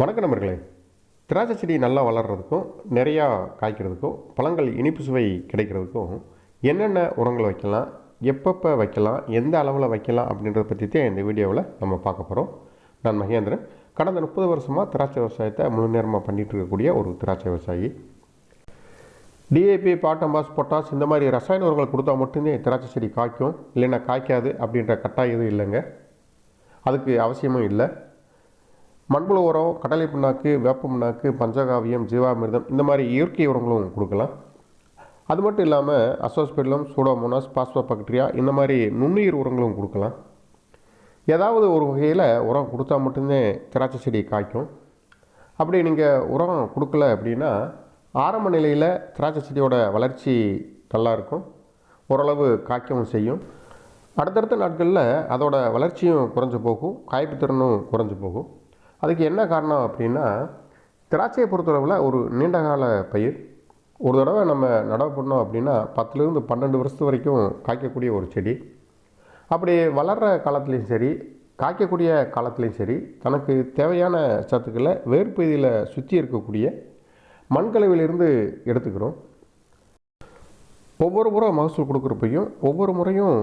வணக்கம் நண்பர்களே. திராட்சை செடி நல்லா வளர்கிறதுக்கும் நிறையா காய்க்கிறதுக்கும் பழங்கள் இனிப்பு சுவை கிடைக்கிறதுக்கும் என்னென்ன உரங்கள் வைக்கலாம் எப்பப்போ வைக்கலாம் எந்த அளவில் வைக்கலாம் அப்படின்றத பற்றி தான் இந்த வீடியோவில் நம்ம பார்க்க போகிறோம் நான் மகேந்திரன். கடந்த முப்பது வருஷமாக திராட்சை விவசாயத்தை முழு நேரமாக பண்ணிகிட்டு இருக்கக்கூடிய ஒரு திராட்சை விவசாயி. டிஏபி பாட்டம்பாஸ் பொட்டாஸ் இந்த மாதிரி ரசாயன உரங்கள் கொடுத்தா மட்டுமே திராட்சை செடி காய்க்கும். இல்லைன்னா காய்க்காது அப்படின்ற கட்டாயம் எதுவும் இல்லைங்க. அதுக்கு அவசியமும் இல்லை. மண்புழு உரம் கடலை புண்ணாக்கு வேப்ப புண்ணாக்கு பஞ்சகாவியம் ஜீவாமிர்தம் இந்த மாதிரி இயற்கை உரங்களும் கொடுக்கலாம். அது மட்டும் இல்லாமல் அசோஸ்பெடலம் சூடோமோனாஸ் பாஸ்போபாக்டீரியா இந்த மாதிரி நுண்ணுயிர் உரங்களும் கொடுக்கலாம். ஏதாவது ஒரு வகையில் உரம் கொடுத்தா மட்டும்தான் திராட்சை செடி காய்க்கும். அப்படி நீங்கள் உரம் கொடுக்கல அப்படின்னா ஆரம்ப நிலையில் திராட்சை செடியோட வளர்ச்சி நல்லா இருக்கும். ஓரளவு காய்க்கவும் செய்யும். அடுத்தடுத்த நாட்களில் அதோட வளர்ச்சியும் குறைஞ்சு போகும். காய்ப்பு திறனும் குறைஞ்சு போகும். அதுக்கு என்ன காரணம் அப்படின்னா திராட்சையை பொறுத்தளவில் ஒரு நீண்டகால பயிர். ஒரு தடவை நம்ம நடவு பண்ணோம் அப்படின்னா பத்துலேருந்து பன்னெண்டு வருஷத்து வரைக்கும் காய்க்கக்கூடிய ஒரு செடி. அப்படி வளர்கிற காலத்துலேயும் சரி காய்க்கக்கூடிய காலத்துலேயும் சரி தனக்கு தேவையான சத்துக்களை வேர்ப்பகுதியில் சுற்றி இருக்கக்கூடிய மண்கலவிலிருந்து எடுத்துக்கிறோம். ஒவ்வொரு முறை மகசூல் கொடுக்குறப்பையும் ஒவ்வொரு முறையும்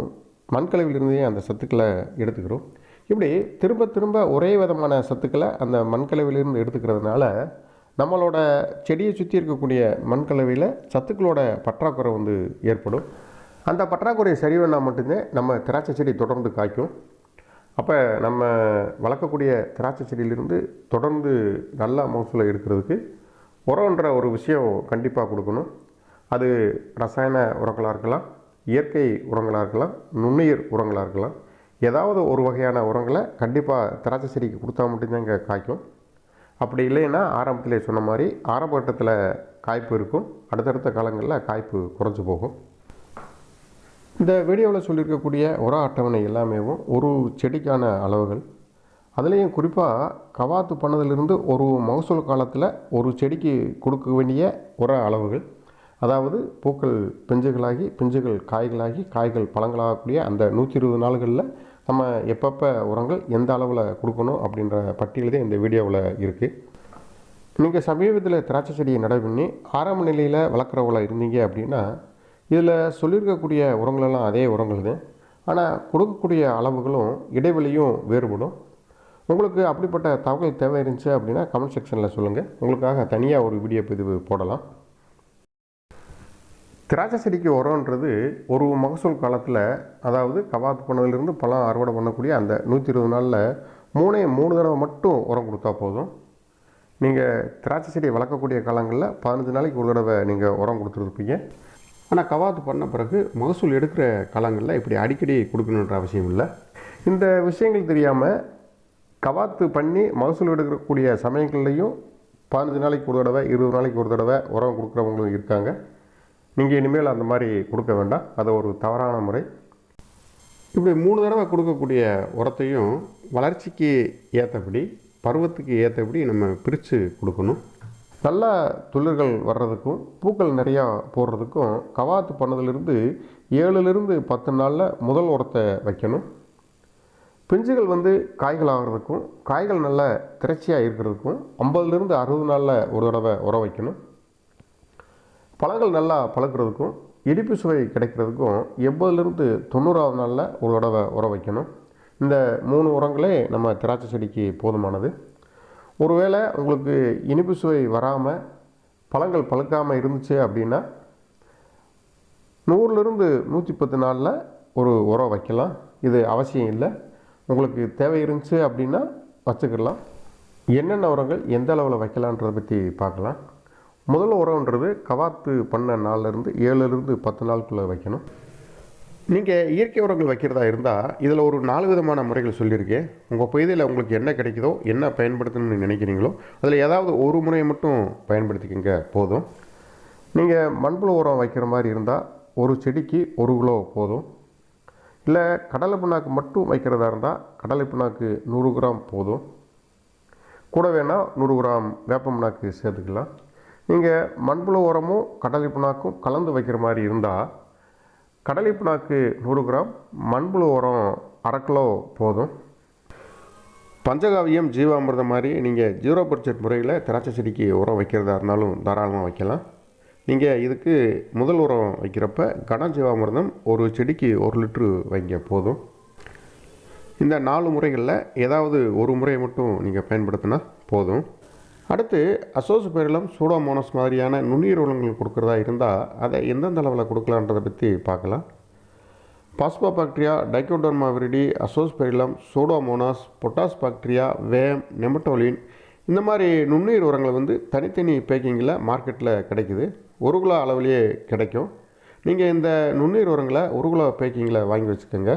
மண்கலவிலிருந்தே அந்த சத்துக்களை எடுத்துக்கிறோம். இப்படி திரும்ப திரும்ப ஒரே விதமான சத்துக்களை அந்த மண்கலவிலிருந்து எடுத்துக்கிறதுனால நம்மளோட செடியை சுற்றி இருக்கக்கூடிய மண்கலவையில் சத்துக்களோட பற்றாக்குறை வந்து ஏற்படும். அந்த பற்றாக்குறையை சரி பண்ணால் மட்டும்தான் நம்ம திராட்சை செடி தொடர்ந்து காய்க்கும். அப்போ நம்ம வளர்க்கக்கூடிய திராட்சை செடியிலிருந்து தொடர்ந்து நல்ல மகசூலை எடுக்கிறதுக்கு உரம்ன்ற ஒரு விஷயம் கண்டிப்பாக கொடுக்கணும். அது ரசாயன உரங்களாக இருக்கலாம் இயற்கை உரங்களாக இருக்கலாம் நுண்ணுயிர் உரங்களாக இருக்கலாம். ஏதாவது ஒரு வகையான உரங்களை கண்டிப்பாக திராட்சை செடிக்கு கொடுத்தா மட்டும்தாங்க காய்க்கும். அப்படி இல்லைன்னா ஆரம்பத்திலே சொன்ன மாதிரி ஆரம்ப கட்டத்தில் காய்ப்பு இருக்கும். அடுத்தடுத்த காலங்களில் காய்ப்பு குறைஞ்சி போகும். இந்த வீடியோவில் சொல்லியிருக்கக்கூடிய உர அட்டவணை எல்லாமே ஒரு செடிக்கான அளவுகள். அதுலேயும் குறிப்பாக கவாத்து பண்ணதிலிருந்து ஒரு மகசூல் காலத்தில் ஒரு செடிக்கு கொடுக்க வேண்டிய உர அளவுகள். அதாவது பூக்கள் பிஞ்சுகளாகி பிஞ்சுகள் காய்களாகி காய்கள் பழங்களாகக்கூடிய அந்த நூற்றி இருபது நாள்களில் நம்ம எப்பப்போ உரங்கள் எந்த அளவில் கொடுக்கணும் அப்படின்ற பட்டியல் தான் இந்த வீடியோவில் இருக்குது நீங்கள் சமீபத்தில் திராட்சை செடியை நட பண்ணி ஆரம்ப நிலையில் வளர்க்குறவங்கள இருந்தீங்க அப்படின்னா இதில் சொல்லியிருக்கக்கூடிய உரங்களெல்லாம் அதே உரங்கள் தான் ஆனால் கொடுக்கக்கூடிய அளவுகளும் இடைவெளியும் வேறுபடும். உங்களுக்கு அப்படிப்பட்ட தகவல் தேவை இருந்துச்சு அப்படின்னா கமெண்ட் செக்ஷனில் சொல்லுங்கள் உங்களுக்காக தனியாக ஒரு வீடியோ பதிவு போடலாம். திராட்சை செடிக்கு உரம்ன்றது ஒரு மகசூல் காலத்தில் அதாவது கவாத்து பண்ணதுலேருந்து பழம் அறுவடை பண்ணக்கூடிய அந்த நூற்றி இருபது நாளில் மூணே மூணு தடவை மட்டும் உரம் கொடுத்தா போதும். நீங்கள் திராட்சை செடியை வளர்க்கக்கூடிய காலங்களில் பதினஞ்சு நாளைக்கு ஒரு தடவை நீங்கள் உரம் கொடுத்துருப்பீங்க. ஆனால் கவாத்து பண்ண பிறகு மகசூல் எடுக்கிற காலங்களில் இப்படி அடிக்கடி கொடுக்கணுன்ற அவசியம் இல்லை. இந்த விஷயங்கள் தெரியாமல் கவாத்து பண்ணி மகசூல் எடுக்கக்கூடிய சமயங்கள்லையும் பதினஞ்சு நாளைக்கு ஒரு தடவை இருபது நாளைக்கு ஒரு தடவை உரம் கொடுக்குறவங்களும் இருக்காங்க. நீங்கள் இனிமேல் அந்த மாதிரி கொடுக்க வேண்டாம். அது ஒரு தவறான முறை. இப்படி மூணு தடவை கொடுக்கக்கூடிய உரத்தையும் வளர்ச்சிக்கு ஏற்றபடி பருவத்துக்கு ஏற்றபடி நம்ம பிரித்து கொடுக்கணும். நல்லா துளிர்கள் வர்றதுக்கும் பூக்கள் நிறையா போடுறதுக்கும் கவாத்து பண்ணதுலேருந்து ஏழுலேருந்து பத்து நாளில் முதல் உரத்தை வைக்கணும். பிஞ்சுகள் வந்து காய்கள் ஆகிறதுக்கும் காய்கள் நல்ல திரைச்சியாக இருக்கிறதுக்கும் ஐம்பதுலேருந்து அறுபது நாளில் ஒரு தடவை உரம் வைக்கணும். பழங்கள் நல்லா பழக்கிறதுக்கும் இனிப்பு சுவை கிடைக்கிறதுக்கும் எண்பதுலேருந்து தொண்ணூறாவது நாளில் ஒரு தடவை உரம் வைக்கணும். இந்த மூணு உரங்களே நம்ம திராட்சை செடிக்கு போதுமானது. ஒருவேளை உங்களுக்கு இனிப்பு சுவை வராமல் பழங்கள் பழுக்காமல் இருந்துச்சு அப்படின்னா நூறுலேருந்து நூற்றி பத்து நாளில் ஒரு உரம் வைக்கலாம். இது அவசியம் இல்லை. உங்களுக்கு தேவை இருந்துச்சு அப்படின்னா வச்சுக்கலாம் என்னென்ன உரங்கள் எந்த அளவில் வைக்கலான்றதை பற்றி பார்க்கலாம். முதல் உரம்ன்றது கவாத்து பண்ண நாள்லேருந்து ஏழுலேருந்து பத்து நாளுக்குள்ளே வைக்கணும். நீங்கள் இயற்கை உரங்கள் வைக்கிறதா இருந்தால் இதில் ஒரு நாலு விதமான முறைகள் சொல்லியிருக்கேன். உங்கள் பகுதியில் உங்களுக்கு என்ன கிடைக்குதோ என்ன பயன்படுத்தணும்னு நினைக்கிறீங்களோ அதில் ஏதாவது ஒரு முறையை மட்டும் பயன்படுத்திக்கங்க போதும். நீங்கள் மண்புழு உரம் வைக்கிற மாதிரி இருந்தால் ஒரு செடிக்கு ஒரு கிலோ போதும். இல்லை கடலை புண்ணாக்கு மட்டும் வைக்கிறதா இருந்தால் கடலை புண்ணாக்கு நூறு கிராம் போதும். கூட வேணால் நூறு கிராம் வேப்ப புண்ணாக்கு சேர்த்துக்கலாம். நீங்கள் மண்புழு உரமும் கடலை புண்ணாக்கும் கலந்து வைக்கிற மாதிரி இருந்தால் கடலை புண்ணாக்கு நூறு கிராம் மண்புழு உரம் அரை கிலோ போதும். பஞ்சகாவியம் ஜீவாமிர்தம் மாதிரி நீங்கள் ஜீரோ பட்ஜெட் முறையில் திராட்சை செடிக்கு உரம் வைக்கிறதா இருந்தாலும் தாராளமாக வைக்கலாம். நீங்கள் இதுக்கு முதல் உரம் வைக்கிறப்ப கன ஜீவாமிர்தம் ஒரு செடிக்கு ஒரு லிட்ரு வைங்க போதும். இந்த நாலு முறைகளில் ஏதாவது ஒரு முறையை மட்டும் நீங்கள் பயன்படுத்தினா போதும். அடுத்து அசோஸ் பெரிலம் சூடோமோனஸ் மாதிரியான நுண்ணுயிர் உரங்கள் கொடுக்குறதா இருந்தால் அதை எந்தெந்த அளவில் கொடுக்கலான்றதை பற்றி பார்க்கலாம். Phosphobacteria trichoderma viride azospirillum pseudomonas potash bacteria VAM நெமட்டோலின் இந்த மாதிரி நுண்ணுயிர் உரங்கள் வந்து தனித்தனி பேக்கிங்கில் மார்க்கெட்டில் கிடைக்குது. ஒரு கிலோ அளவிலேயே கிடைக்கும். நீங்கள் இந்த நுண்ணுயிர் உரங்களை ஒரு கிலோ பேக்கிங்கில் வாங்கி வச்சுக்கோங்க.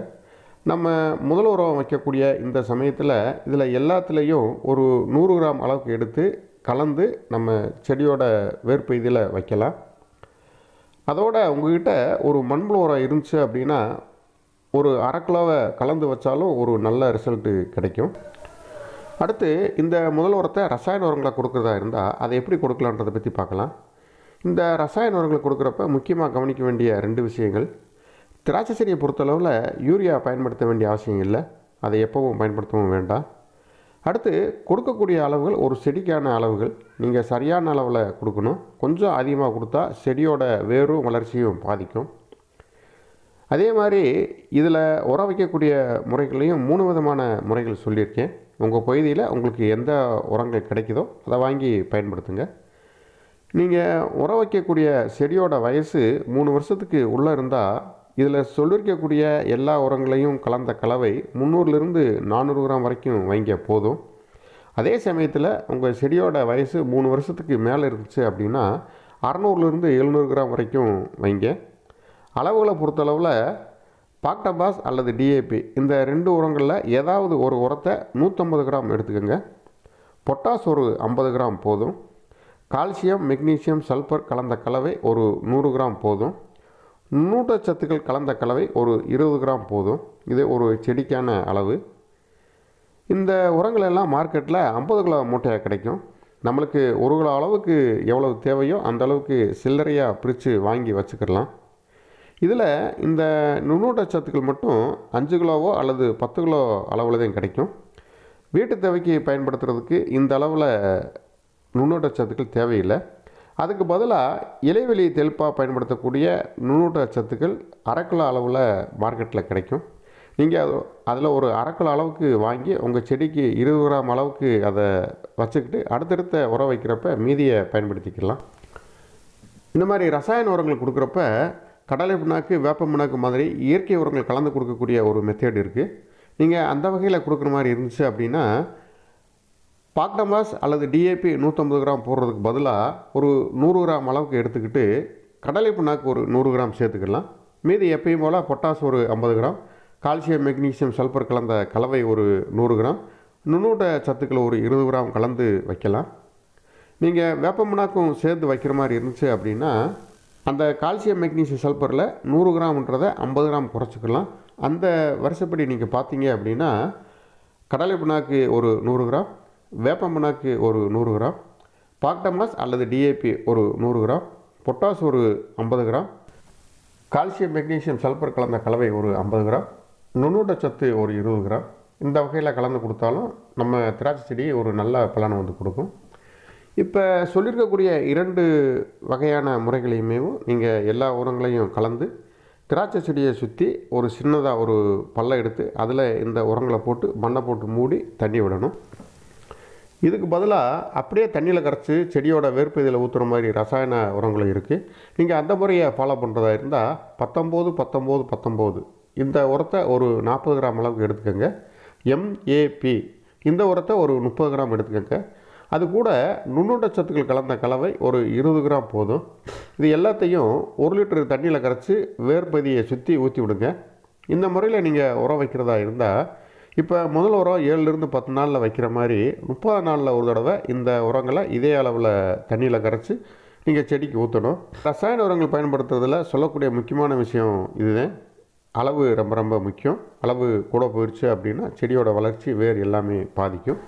நம்ம முதல் உரம் வைக்கக்கூடிய இந்த சமயத்தில் இதில் எல்லாத்துலேயும் ஒரு நூறு கிராம் அளவுக்கு எடுத்து கலந்து நம்ம செடியோட வேர்ப்பகுதியில் வைக்கலாம். அதோட உங்ககிட்ட ஒரு மண்புழு உரம் இருந்துச்சு அப்படின்னா ஒரு அரை கிலோவை கலந்து வச்சாலும் ஒரு நல்ல ரிசல்ட்டு கிடைக்கும். அடுத்து இந்த முதல் உரத்தை ரசாயன உரங்களை கொடுக்குறதா இருந்தால் அதை எப்படி கொடுக்கலான்றதை பற்றி பார்க்கலாம். இந்த ரசாயன உரங்களை கொடுக்குறப்ப முக்கியமாக கவனிக்க வேண்டிய ரெண்டு விஷயங்கள். திராட்சை செடியை பொறுத்தளவில் யூரியா பயன்படுத்த வேண்டிய அவசியம் இல்லை. அதை எப்போவும் பயன்படுத்தவும் வேண்டாம். அடுத்து கொடுக்கக்கூடிய அளவுகள் ஒரு செடிக்கான அளவுகள். நீங்கள் சரியான அளவில் கொடுக்கணும். கொஞ்சம் அதிகமாக கொடுத்தா செடியோட வேரும் வளர்ச்சியும் பாதிக்கும். அதே மாதிரி இதில் உரம் வைக்கக்கூடிய முறைகளையும் மூணு விதமான முறைகள் சொல்லியிருக்கேன். உங்கள் பகுதியில் உங்களுக்கு எந்த உரங்கள் கிடைக்குதோ அதை வாங்கி பயன்படுத்துங்க. நீங்கள் உரம் வைக்கக்கூடிய செடியோட வயசு மூணு வருஷத்துக்கு உள்ளே இருந்தால் இதில் சொல்லியிருக்கக்கூடிய எல்லா உரங்களையும் கலந்த கலவை முந்நூறுலேருந்து நானூறு கிராம் வரைக்கும் வைங்க போதும். அதே சமயத்தில் உங்கள் செடியோட வயசு மூணு வருஷத்துக்கு மேலே இருந்துச்சு அப்படின்னா அறநூறுலேருந்து எழுநூறு கிராம் வரைக்கும் வைங்க. அளவுகளை பொறுத்தளவில் பாக்டபாஸ் அல்லது டிஏபி இந்த ரெண்டு உரங்களில் ஏதாவது ஒரு உரத்தை நூற்றம்பது கிராம் எடுத்துக்கோங்க. பொட்டாஸ் ஒரு ஐம்பது கிராம் போதும். கால்சியம் மெக்னீசியம் சல்ஃபர் கலந்த கலவை ஒரு நூறு கிராம் போதும். நூட்டச்சத்துக்கள் கலந்த கலவை ஒரு இருபது கிராம் போதும். இது ஒரு செடிக்கான அளவு. இந்த உரங்கள் எல்லாம் மார்க்கெட்டில் ஐம்பது கிலோ மூட்டையாக கிடைக்கும். நம்மளுக்கு ஒரு கிலோ அளவுக்கு எவ்வளவு தேவையோ அந்த அளவுக்கு சில்லறையாக பிரித்து வாங்கி வச்சுக்கிடலாம் இதில் இந்த நுண்ணூட்டச்சத்துக்கள் மட்டும் அஞ்சு கிலோவோ அல்லது பத்து கிலோ அளவில் தான் கிடைக்கும். வீட்டு தேவைக்கு பயன்படுத்துறதுக்கு இந்த அளவில் நுண்ணூட்டச்சத்துக்கள் தேவையில்லை. அதுக்கு பதிலாக இலைவெளி தெளிப்பாக பயன்படுத்தக்கூடிய நுண்ணூட்ட சத்துக்கள் கிலோ அளவில் மார்க்கெட்டில் கிடைக்கும். நீங்கள் அது அதில் ஒரு அரை கிலோ அளவுக்கு வாங்கி உங்கள் செடிக்கு இருபது கிராம் அளவுக்கு அதை வச்சுக்கிட்டு அடுத்தடுத்த உரம் வைக்கிறப்ப மீதியை பயன்படுத்திக்கலாம். இந்த மாதிரி ரசாயன உரங்கள் கொடுக்குறப்ப கடலை புண்ணாக்கு வேப்ப புண்ணாக்கு மாதிரி இயற்கை உரங்கள் கலந்து கொடுக்கக்கூடிய ஒரு மெத்தேட் இருக்குது நீங்கள் அந்த வகையில் கொடுக்குற மாதிரி இருந்துச்சு அப்படின்னா பாக்டமாஸ் அல்லது டிஏபி நூற்றம்பது கிராம் போடுறதுக்கு பதிலாக ஒரு நூறு கிராம் அளவுக்கு எடுத்துக்கிட்டு கடலை புண்ணாக்கு ஒரு நூறு கிராம் சேர்த்துக்கலாம். மீதி எப்பயும் போல் பொட்டாஸ் ஒரு ஐம்பது கிராம் கால்சியம் மெக்னீசியம் சல்பர் கலந்த கலவை ஒரு நூறு கிராம் நுண்ணூட்ட சத்துக்களை ஒரு இருபது கிராம் கலந்து வைக்கலாம். நீங்கள் வேப்பமுனாக்கும் சேர்த்து வைக்கிற மாதிரி இருந்துச்சு அப்படின்னா அந்த கால்சியம் மெக்னீசியம் சல்பரில் நூறு கிராம்ன்றதை ஐம்பது கிராம் குறைச்சிக்கலாம். அந்த வருஷப்படி நீங்கள் பார்த்தீங்க அப்படின்னா கடலை புண்ணாக்கு ஒரு நூறு கிராம் வேப்ப ஒரு நூறு கிராம் பாக்டமஸ் அல்லது டிஏபி ஒரு நூறு கிராம் பொட்டாஸ் ஒரு ஐம்பது கிராம் கால்சியம் மெக்னீசியம் சல்பர் கலந்த கலவை ஒரு ஐம்பது கிராம் நுண்ணூட்டச்சத்து ஒரு இருபது கிராம். இந்த வகையில் கலந்து கொடுத்தாலும் நம்ம திராட்சை செடி ஒரு நல்ல பலனை வந்து கொடுக்கும். இப்போ சொல்லியிருக்கக்கூடிய இரண்டு வகையான முறைகளையுமே நீங்கள் எல்லா உரங்களையும் கலந்து திராட்சை செடியை சுற்றி ஒரு சின்னதாக ஒரு பள்ளம் எடுத்து அதில் இந்த உரங்களை போட்டு மண்ணை போட்டு மூடி தண்ணி விடணும். இதுக்கு பதிலாக அப்படியே தண்ணியில் கரைச்சி செடியோட வேர்ப்பதியில் ஊற்றுற மாதிரி ரசாயன உரங்களும் இருக்குது நீங்கள் அந்த முறையை ஃபாலோ பண்ணுறதா இருந்தால் பத்தொம்போது பத்தொம்போது பத்தொம்போது. இந்த உரத்தை ஒரு நாற்பது கிராம் அளவுக்கு எடுத்துக்கோங்க. எம்ஏபி இந்த உரத்தை ஒரு முப்பது கிராம் எடுத்துக்கோங்க. அது கூட நுண்ணூட்டச்சத்துக்கள் கலந்த கலவை ஒரு இருபது கிராம் போதும். இது எல்லாத்தையும் ஒரு லிட்டர் தண்ணியில் கரைச்சி வேர்பதியை சுற்றி ஊற்றி விடுங்க. இந்த முறையில் நீங்கள் உரம் வைக்கிறதா இருந்தால் இப்போ முதல் உரம் ஏழுலேருந்து பத்து நாளில் வைக்கிற மாதிரி முப்பது நாளில் ஒரு தடவை இந்த உரங்களை இதே அளவில் தண்ணியில் கரைச்சி நீங்கள் செடிக்கு ஊற்றணும். ரசாயன உரங்கள் பயன்படுத்துறதில் சொல்லக்கூடிய முக்கியமான விஷயம் இதுதான். அளவு ரொம்ப ரொம்ப முக்கியம். அளவு கூட போயிடுச்சு அப்படின்னா செடியோட வளர்ச்சி வேர் எல்லாமே பாதிக்கும்.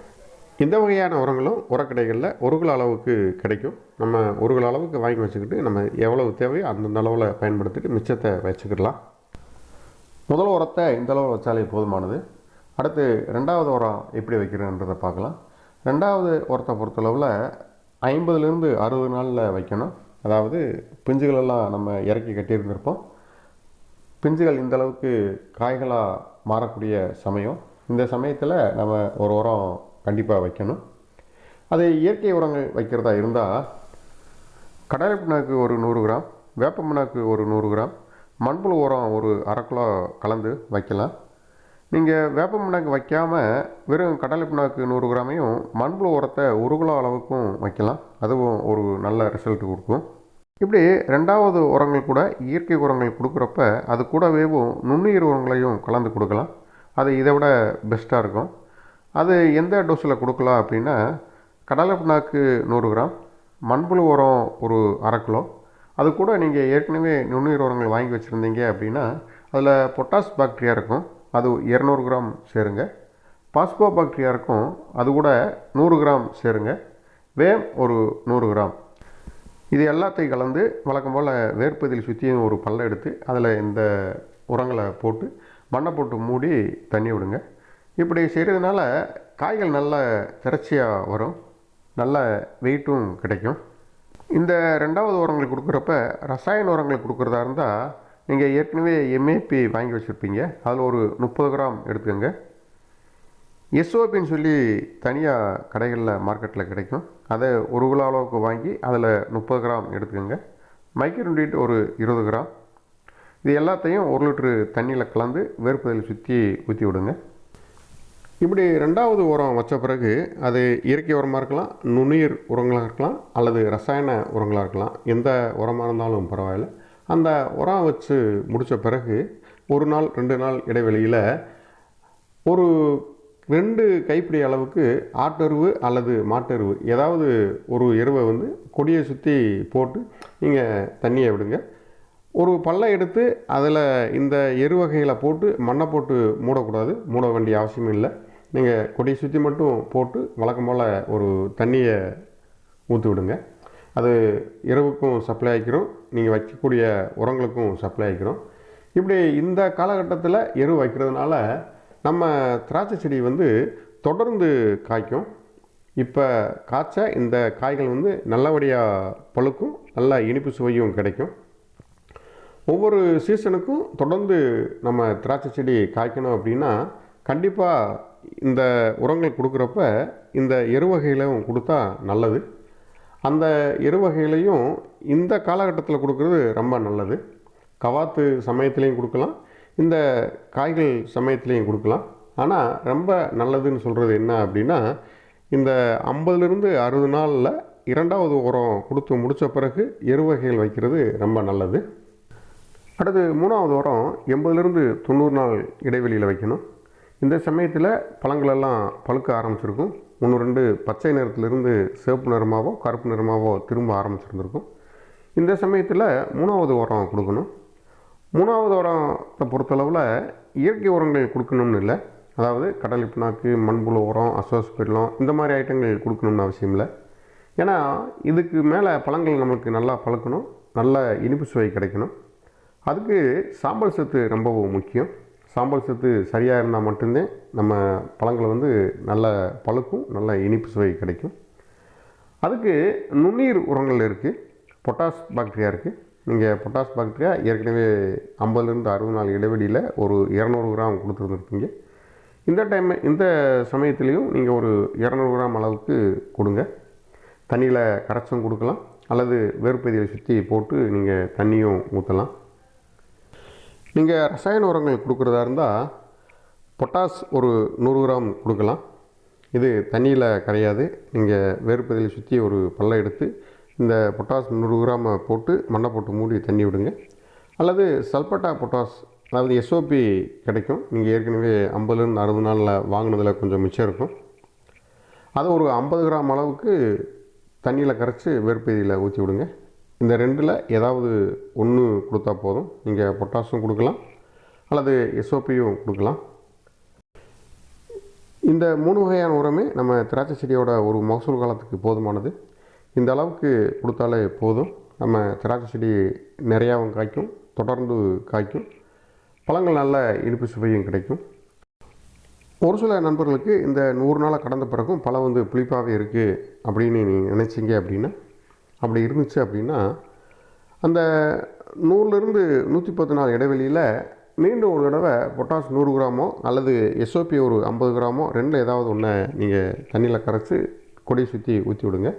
இந்த வகையான உரங்களும் உரக்கடைகளில் ஒரு கிலோ அளவுக்கு கிடைக்கும். நம்ம ஒரு கிலோ அளவுக்கு வாங்கி வச்சுக்கிட்டு நம்ம எவ்வளவு தேவையோ அந்தந்த அளவில் பயன்படுத்திட்டு மிச்சத்தை வச்சுக்கிடலாம். முதல் உரத்தை இந்த அளவு வச்சாலே போதுமானது. அடுத்து ரெண்டாவது உரம் எப்படி வைக்கிறேன்றதை பார்க்கலாம். ரெண்டாவது உரத்தை பொறுத்தளவில் ஐம்பதுலேருந்து அறுபது நாளில் வைக்கணும். அதாவது பிஞ்சுகளெல்லாம் நம்ம இறக்கி கட்டியிருந்திருப்போம். பிஞ்சுகள் இந்த அளவுக்கு காய்களாக மாறக்கூடிய சமயம். இந்த சமயத்தில் நம்ம ஒரு உரம் கண்டிப்பாக வைக்கணும். அது இயற்கை உரங்கள் வைக்கிறதா இருந்தால் கடலை புண்ணாக்கு ஒரு நூறு கிராம் வேப்ப புண்ணாக்கு ஒரு நூறு கிராம் மண்புழு உரம் ஒரு அரை கிலோ கலந்து வைக்கலாம். நீங்கள் வேப்ப புண்ணாக்கு வைக்காமல் வெறும் கடலை புண்ணாக்கு நூறு கிராமையும் மண்புழு உரத்தை ஒரு கிலோ அளவுக்கும் வைக்கலாம். அதுவும் ஒரு நல்ல ரிசல்ட் கொடுக்கும். இப்படி ரெண்டாவது உரங்கள் கூட இயற்கை உரங்கள் கொடுக்குறப்ப அது கூடவேவும் நுண்ணுயிர் உரங்களையும் கலந்து கொடுக்கலாம். அது இதை விட பெஸ்ட்டாக இருக்கும். அது எந்த டோஸில் கொடுக்கலாம் அப்படின்னா கடலை புண்ணாக்கு நூறு கிராம் மண்புழு உரம் ஒரு அரை கிலோ. அது கூட நீங்கள் ஏற்கனவே நுண்ணுயிர் உரங்கள் வாங்கி வச்சுருந்தீங்க அப்படின்னா அதில் பொட்டாஸ் பாக்டீரியா இருக்கும். அது இரநூறு கிராம் சேருங்க. பாஸ்போ பாக்டீரியா இருக்கும் அது கூட நூறு கிராம் சேருங்க. வேம் ஒரு நூறு கிராம். இது எல்லாத்தையும் கலந்து வழக்கம் போல் வேர்ப்பதில் சுற்றியும் ஒரு பல்ல எடுத்து அதில் இந்த உரங்களை போட்டு மண்ணை போட்டு மூடி தண்ணி விடுங்க. இப்படி செய்கிறதுனால காய்கள் நல்ல திறச்சியாக வரும். நல்ல வெயிட்டும் கிடைக்கும். இந்த ரெண்டாவது உரங்கள் கொடுக்குறப்ப ரசாயன உரங்கள் கொடுக்குறதா இருந்தால் நீங்கள் ஏற்கனவே எம்ஏபி வாங்கி வச்சுருப்பீங்க. அதில் ஒரு முப்பது கிராம் எடுத்துக்கோங்க. எஸ்ஓபின்னு சொல்லி தனியாக கடைகளில் மார்க்கெட்டில் கிடைக்கும். அதை ஒரு கிலோ அளவுக்கு வாங்கி அதில் முப்பது கிராம் எடுத்துக்கோங்க. மைக்ரோன்டீட் ஒரு இருபது கிராம். இது எல்லாத்தையும் ஒரு லிட்ரு தண்ணியில் கலந்து வேர்ப்பதில் சுற்றி ஊற்றி விடுங்க. இப்படி ரெண்டாவது உரம் வச்ச பிறகு அது இயற்கை உரமாக இருக்கலாம் நுண்ணுயிர் உரங்களாக இருக்கலாம் அல்லது ரசாயன உரங்களாக இருக்கலாம். எந்த உரமாக இருந்தாலும் பரவாயில்ல. அந்த உரம் வச்சு முடித்த பிறகு ஒரு நாள் ரெண்டு நாள் இடைவெளியில் ஒரு ரெண்டு கைப்பிடி அளவுக்கு ஆட்டெருவு அல்லது மாட்டெருவு ஏதாவது ஒரு எருவை வந்து கொடியை சுற்றி போட்டு நீங்கள் தண்ணியை விடுங்க. ஒரு பல்லை எடுத்து அதில் இந்த எருவகைகளை போட்டு மண்ணை போட்டு மூடக்கூடாது மூட வேண்டிய அவசியம் இல்லை. நீங்கள் கொடியை சுற்றி மட்டும் போட்டு வழக்கம் போல் ஒரு தண்ணியை ஊற்றி விடுங்க அது இரவுக்கும் சப்ளை ஆகிக்கிறோம் நீங்கள் வைக்கக்கூடிய உரங்களுக்கும் சப்ளை ஆகிக்கிறோம் இப்படி இந்த காலகட்டத்தில் எரு வைக்கிறதுனால நம்ம திராட்சை செடி வந்து தொடர்ந்து காய்க்கும். இப்போ காய்ச்ச இந்த காய்கள் வந்து நல்லபடியாக பழுக்கும் நல்ல இனிப்பு சுவையும் கிடைக்கும். ஒவ்வொரு சீசனுக்கும் தொடர்ந்து நம்ம திராட்சை செடி காய்க்கணும் அப்படின்னா கண்டிப்பாக இந்த உரங்கள் கொடுக்குறப்ப இந்த எரு கொடுத்தா நல்லது. அந்த எரு வகைகளையும் இந்த காலகட்டத்தில் கொடுக்குறது ரொம்ப நல்லது. கவாத்து சமயத்துலேயும் கொடுக்கலாம். இந்த காய்கள் சமயத்துலேயும் கொடுக்கலாம். ஆனால் ரொம்ப நல்லதுன்னு சொல்கிறது என்ன அப்படின்னா இந்த ஐம்பதுலேருந்து அறுபது நாளில் இரண்டாவது உரம் கொடுத்து முடித்த பிறகு எரு வகைகள் வைக்கிறது ரொம்ப நல்லது. அடுத்து மூணாவது உரம் எண்பதுலேருந்து தொண்ணூறு நாள் இடைவெளியில் வைக்கணும். இந்த சமயத்தில் பழங்களெல்லாம் பழுக்க ஆரம்பிச்சிருக்கும். ஒன்று ரெண்டு பச்சை நிறத்துலேருந்து சிவப்பு நிறமாவோ கருப்பு நிறமாவோ திரும்ப ஆரம்பிச்சிருந்துருக்கும். இந்த சமயத்தில் மூணாவது உரம் கொடுக்கணும். மூணாவது உரத்தை பொறுத்தளவில் இயற்கை உரங்கள் கொடுக்கணும்னு இல்லை. அதாவது கடலை புண்ணாக்கு மண்புழு உரம் அசோஸ்பெல்லம் இந்த மாதிரி ஐட்டங்கள் கொடுக்கணும்னு அவசியம் இல்லை. ஏன்னா இதுக்கு மேலே பழங்கள் நம்மளுக்கு நல்லா பழுக்கணும் நல்ல இனிப்பு சுவை கிடைக்கணும். அதுக்கு சாம்பல் சத்து ரொம்பவும் முக்கியம். சாம்பல் சத்து சரியாக இருந்தால் மட்டும்தான் நம்ம பழங்கள் வந்து நல்ல பழுக்கும் நல்ல இனிப்பு சுவை கிடைக்கும். அதுக்கு நுண்ணீர் உரங்கள் இருக்குது பொட்டாஸ் பாக்டீரியா இருக்குது நீங்கள் பொட்டாஸ் பாக்டீரியா ஏற்கனவே ஐம்பதுலேருந்து அறுபது நாள் இடைவெளியில் ஒரு இரநூறு கிராம் கொடுத்துருந்துருப்பீங்க இந்த டைம் இந்த சமயத்துலேயும் நீங்கள் ஒரு இரநூறு கிராம் அளவுக்கு கொடுங்க. தண்ணியில் கரைச்சும் கொடுக்கலாம். அல்லது வேர்ப்பதியை சுற்றி போட்டு நீங்கள் தண்ணியும் ஊற்றலாம் நீங்கள் ரசாயன உரங்கள் கொடுக்குறதா இருந்தால் பொட்டாஸ் ஒரு நூறு கிராம் கொடுக்கலாம். இது தண்ணியில் கரையாது. நீங்கள் வேர்ப்பதில் சுற்றி ஒரு பல்லை எடுத்து இந்த பொட்டாஸ் நூறு கிராமை போட்டு மண்ணை போட்டு மூடி தண்ணி விடுங்க. அல்லது சல்பட்டா பொட்டாஸ் அதாவது எஸ்ஓபி கிடைக்கும். நீங்கள் ஏற்கனவே ஐம்பதுலேருந்து அறுபது நாளில் வாங்கினதில் கொஞ்சம் மிச்சம் இருக்கும். அதை ஒரு ஐம்பது கிராம் அளவுக்கு தண்ணியில் கரைச்சி வேர்ப்பதியில் ஊற்றி விடுங்க. இந்த ரெண்டில் ஏதாவது ஒன்று கொடுத்தா போதும். நீங்கள் பொட்டாசும் கொடுக்கலாம். அல்லது எஸ்ஓபியும் கொடுக்கலாம். இந்த மூணு வகையான உரமே நம்ம திராட்சை செடியோட ஒரு மகசூல் காலத்துக்கு போதுமானது. இந்த அளவுக்கு கொடுத்தாலே போதும். நம்ம திராட்சை செடி நிறையாவும் காய்க்கும் தொடர்ந்து காய்க்கும். பழங்கள் நல்ல இனிப்பு சுவையும் கிடைக்கும். ஒரு சில நண்பர்களுக்கு இந்த நூறு நாளாக கடந்த பிறகும் பழம் வந்து புளிப்பாகவே இருக்குது அப்படின்னு நீங்கள் நினச்சிங்க அப்படின்னா அப்படி இருந்துச்சு அப்படின்னா அந்த நூறுலேருந்து நூற்றி பத்து நாள் இடைவெளியில் மீண்டும் ஒரு தடவை பொட்டாஸ் நூறு கிராமோ அல்லது எஸ்ஓபி ஒரு ஐம்பது கிராமோ ரெண்டில் ஏதாவது ஒன்று நீங்கள் தண்ணியில் கரைச்சி கொடியை சுற்றி ஊற்றி விடுங்க.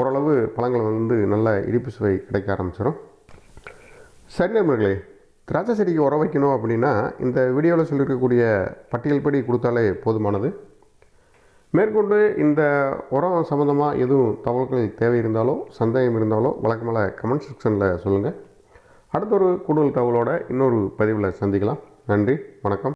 ஓரளவு பழங்கள் வந்து நல்ல இனிப்பு சுவை கிடைக்க ஆரம்பிச்சிடும் சரி நண்பர்களே திராட்சை செடிக்கு உரம் வைக்கணும் அப்படின்னா இந்த வீடியோவில் சொல்லியிருக்கக்கூடிய பட்டியல் படி கொடுத்தாலே போதுமானது. மேற்கொண்டு இந்த உரம் சம்மந்தமாக எதுவும் தகவல்கள் தேவை இருந்தாலோ சந்தேகம் இருந்தாலோ வழக்கமாக கமெண்ட் செக்ஷனில் சொல்லுங்கள் அடுத்த ஒரு கூடுதல் தகவலோட இன்னொரு பதிவில் சந்திக்கலாம். நன்றி வணக்கம்.